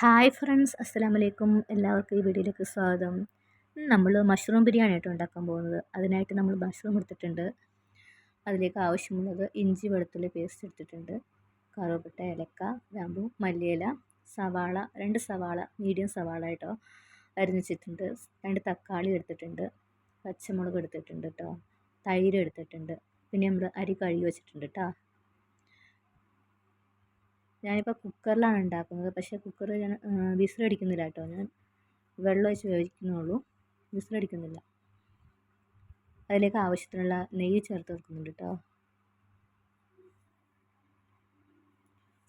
Hi friends അസ്സാം വലൈക്കും എല്ലാവർക്കും ഈ വീഡിയോയിലേക്ക് സ്വാഗതം. നമ്മൾ മഷ്റൂം ബിരിയാണി ആയിട്ട് ഉണ്ടാക്കാൻ പോകുന്നത്. അതിനായിട്ട് നമ്മൾ മഷ്റൂം എടുത്തിട്ടുണ്ട്. അതിലേക്ക് ആവശ്യമുള്ളത് ഇഞ്ചി വെളുത്തുള്ളി പേസ്റ്റ് എടുത്തിട്ടുണ്ട്. കറുവപ്പട്ട ഏലക്ക ഗ്രാമ്പു മല്ലിയില സവാള രണ്ട് സവാള മീഡിയം സവാള കേട്ടോ അരിഞ്ഞിച്ചിട്ടുണ്ട്. രണ്ട് തക്കാളി എടുത്തിട്ടുണ്ട്. പച്ചമുളക് എടുത്തിട്ടുണ്ട് കേട്ടോ തൈര് എടുത്തിട്ടുണ്ട്. പിന്നെ നമ്മൾ അരി കഴുകി വെച്ചിട്ടുണ്ട് കേട്ടോ ഞാനിപ്പോൾ കുക്കറിലാണ് ഉണ്ടാക്കുന്നത്. പക്ഷേ കുക്കർ ഞാൻ വിസിലടിക്കുന്നില്ല കേട്ടോ ഞാൻ വെള്ളം ഒഴിച്ച് വേവിക്കുന്നുള്ളൂ വിസിലടിക്കുന്നില്ല. അതിലേക്ക് ആവശ്യത്തിനുള്ള നെയ്യ് ചേർത്ത് വെക്കുന്നുണ്ട് കേട്ടോ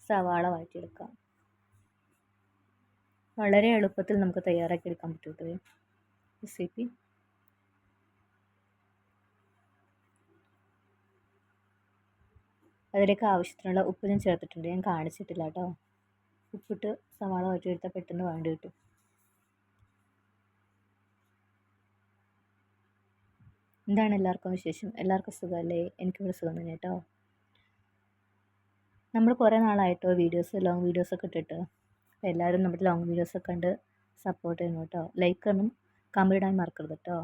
സവാള വഴറ്റിയെടുക്കാം. വളരെ എളുപ്പത്തിൽ നമുക്ക് തയ്യാറാക്കി എടുക്കാൻ പറ്റും കേട്ടോ റെസിപ്പി അതിലേക്ക് ആവശ്യത്തിനുള്ള ഉപ്പ് ഞാൻ ചേർത്തിട്ടുണ്ട്. ഞാൻ കാണിച്ചിട്ടില്ല കേട്ടോ. ഉപ്പിട്ട് സവാള വഴറ്റിയെടുത്താൽ പെട്ടെന്ന് വേണ്ടി കിട്ടും. എന്താണ് എല്ലാവർക്കും വിശേഷം? എല്ലാവർക്കും സുഖമല്ലേ? എനിക്കിവിടെ സുഖം തന്നെ കേട്ടോ. നമ്മൾ കുറേ നാളായിട്ടോ വീഡിയോസ് ലോങ് വീഡിയോസൊക്കെ ഇട്ടിട്ട്. എല്ലാവരും നമ്മുടെ ലോങ് വീഡിയോസൊക്കെ കണ്ട് സപ്പോർട്ട് ചെയ്യുന്നു കേട്ടോ. ലൈക്ക് ഒന്നും കമന്റ് ഇടാൻ മറക്കരുത് കേട്ടോ.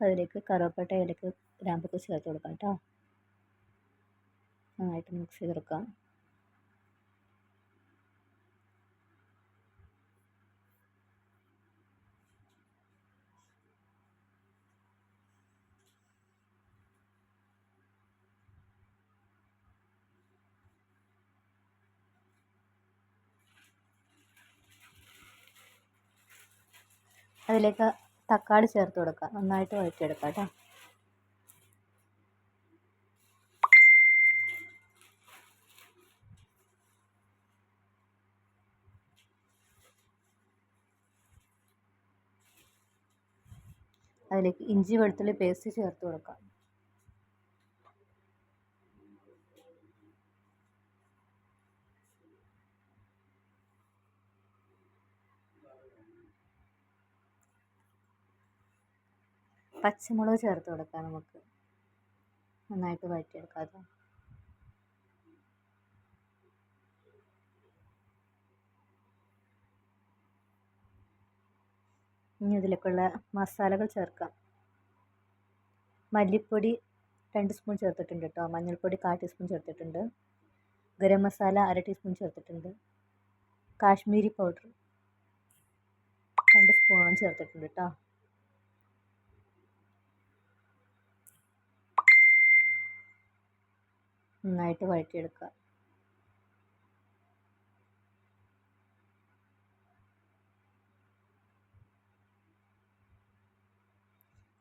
അതിലേക്ക് കറുവപ്പട്ട ഇലക്ക് ഗ്രാമ്പൊക്കെ ചേർത്ത് കൊടുക്കാം കേട്ടോ. നന്നായിട്ട് മിക്സ് ചെയ്ത് കൊടുക്കാം. അതിലേക്ക് തക്കാളി ചേർത്ത് കൊടുക്കുക നന്നായിട്ട് വഴറ്റിയെടുക്കാം കേട്ടോ അതിലേക്ക് ഇഞ്ചി വെളുത്തുള്ളി പേസ്റ്റ് ചേർത്ത് കൊടുക്കാം. പച്ചമുളക് ചേർത്ത് കൊടുക്കാം നമുക്ക്. നന്നായിട്ട് വഴറ്റിയെടുക്കാം ഇനി ഇതിലേക്കുള്ള മസാലകൾ ചേർക്കാം. മല്ലിപ്പൊടി രണ്ട് സ്പൂൺ ചേർത്തിട്ടുണ്ട് കേട്ടോ. മഞ്ഞൾപ്പൊടി കാൽ ടീസ്പൂൺ ചേർത്തിട്ടുണ്ട്. ഗരം മസാല അര ടീസ്പൂൺ ചേർത്തിട്ടുണ്ട്. കാശ്മീരി പൗഡർ രണ്ട് സ്പൂണും ചേർത്തിട്ടുണ്ട് കേട്ടോ. നന്നായിട്ട് വഴറ്റിയെടുക്കുക.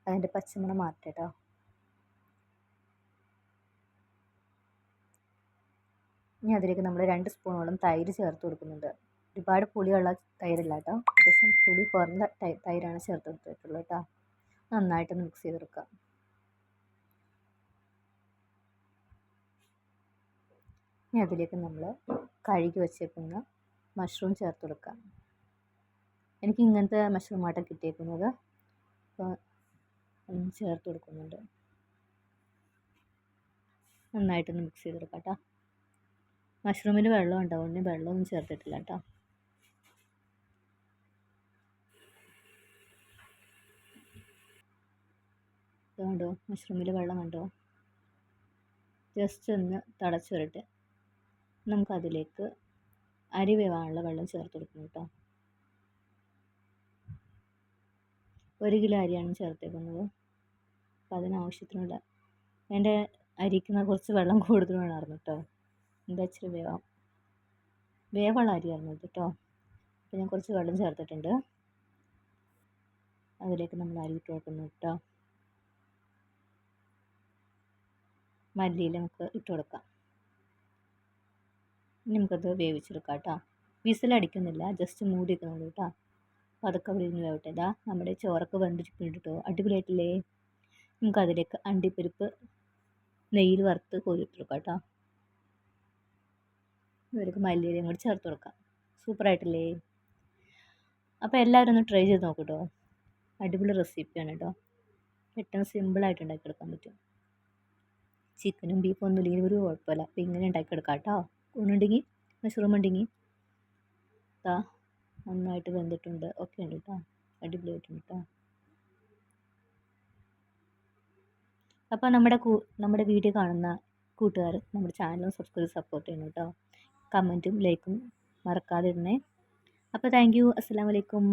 അതിന്റെ പച്ചമണം മാറ്റട്ടോ ഇനി അതിലേക്ക് നമ്മൾ രണ്ട് സ്പൂണോളം തൈര് ചേർത്ത് കൊടുക്കുന്നുണ്ട്. ഒരുപാട് പുളിയുള്ള തൈരല്ല കേട്ടോ അത്യാവശ്യം പുളി കുറഞ്ഞ തൈരാണ് ചേർത്ത് കൊടുത്തിട്ടുള്ളത് കേട്ടോ നന്നായിട്ട് മിക്സ് ചെയ്തെടുക്കുക. ഇനി അതിലേക്ക് നമ്മൾ കഴുകി വെച്ചേക്കുന്ന മഷ്റൂം ചേർത്ത് കൊടുക്കാം. എനിക്ക് ഇങ്ങനത്തെ മഷ്റൂം മഷ്റൂമായിട്ടാണ് കിട്ടിയേക്കുന്നത്. അപ്പോൾ ചേർത്ത് കൊടുക്കുന്നുണ്ട്. നന്നായിട്ടൊന്ന് മിക്സ് ചെയ്തെടുക്കാം കേട്ടോ മഷ്റൂമിൽ വെള്ളം ഉണ്ടാവും. വെള്ളമൊന്നും ചേർത്തിട്ടില്ല കേട്ടോ. കണ്ടോ? മഷ്റൂമിൽ വെള്ളം കണ്ടോ? ജസ്റ്റ് ഒന്ന് തിളച്ച് വരട്ടെ നമുക്കതിലേക്ക് അരി വേവാനുള്ള വെള്ളം ചേർത്ത് കൊടുക്കണം കേട്ടോ. ഒരു കിലോ അരിയാണ് ചേർത്തേക്കുന്നത്. അപ്പം അതിനാവശ്യത്തിനുള്ള എന്റെ അരിക്ക് കുറച്ച് വെള്ളം കൂടുതൽ വേണമായിരുന്നു കേട്ടോ. എന്താ ഇച്ചിരി വേവാം. വേവുള്ള അരിയായിരുന്നു ഇത് കേട്ടോ. അപ്പോൾ ഞാൻ കുറച്ച് വെള്ളം ചേർത്തിട്ടുണ്ട്. അതിലേക്ക് നമ്മൾ അരി ഇട്ട് കൊടുക്കുന്നു കേട്ടോ. മല്ലിയിൽ നമുക്ക് ഇട്ട് കൊടുക്കാം. നമുക്കത് വേവിച്ചെടുക്കാം കേട്ടോ. വിസിലടിക്കുന്നില്ല ജസ്റ്റ് മൂടി വെക്കുന്നുള്ളൂ കേട്ടോ. അപ്പോൾ അതൊക്കെ അവിടെ ഇരുന്ന് വേവട്ടെ. ഇതാ നമ്മുടെ ചോറൊക്കെ വെന്തിരിക്കുന്നുണ്ട് കേട്ടോ. അടിപൊളിയായിട്ടില്ലേ? നമുക്കതിലേക്ക് അണ്ടിപ്പരിപ്പ് നെയ്യിൽ വറുത്ത് കോരിട്ടെടുക്കാം കേട്ടോ. ഇവർക്ക് മല്ലിയിലയും കൂടി ചേർത്ത് കൊടുക്കാം. സൂപ്പറായിട്ടില്ലേ? അപ്പോൾ എല്ലാവരും ഒന്ന് ട്രൈ ചെയ്ത് നോക്കൂ കേട്ടോ. അടിപൊളി റെസിപ്പിയാണ് കേട്ടോ. പെട്ടെന്ന് സിമ്പിളായിട്ട് ഉണ്ടാക്കിയെടുക്കാൻ പറ്റും. ചിക്കനും ബീഫും ഒന്നും ഇല്ലെങ്കിൽ ഒരു കുഴപ്പമില്ല. അപ്പോൾ ഇങ്ങനെ ഉണ്ടാക്കിയെടുക്കാം കേട്ടോ. ഊണുണ്ടെങ്കിൽ മഷ്റൂം ഉണ്ടെങ്കിൽ താ നന്നായിട്ട് വെന്തിട്ടുണ്ട്. ഒക്കെ ഉണ്ട് കേട്ടോ അടിപൊളിയായിട്ടുണ്ട് കേട്ടോ അപ്പോൾ നമ്മുടെ കൂ നമ്മുടെ വീഡിയോ കാണുന്ന കൂട്ടുകാർ നമ്മുടെ ചാനലും സബ്സ്ക്രൈബ് സപ്പോർട്ട് ചെയ്യണം കേട്ടോ കമന്റും ലൈക്കും മറക്കാതിരുന്നേ. അപ്പോൾ താങ്ക് യു അസ്സാം വലൈക്കും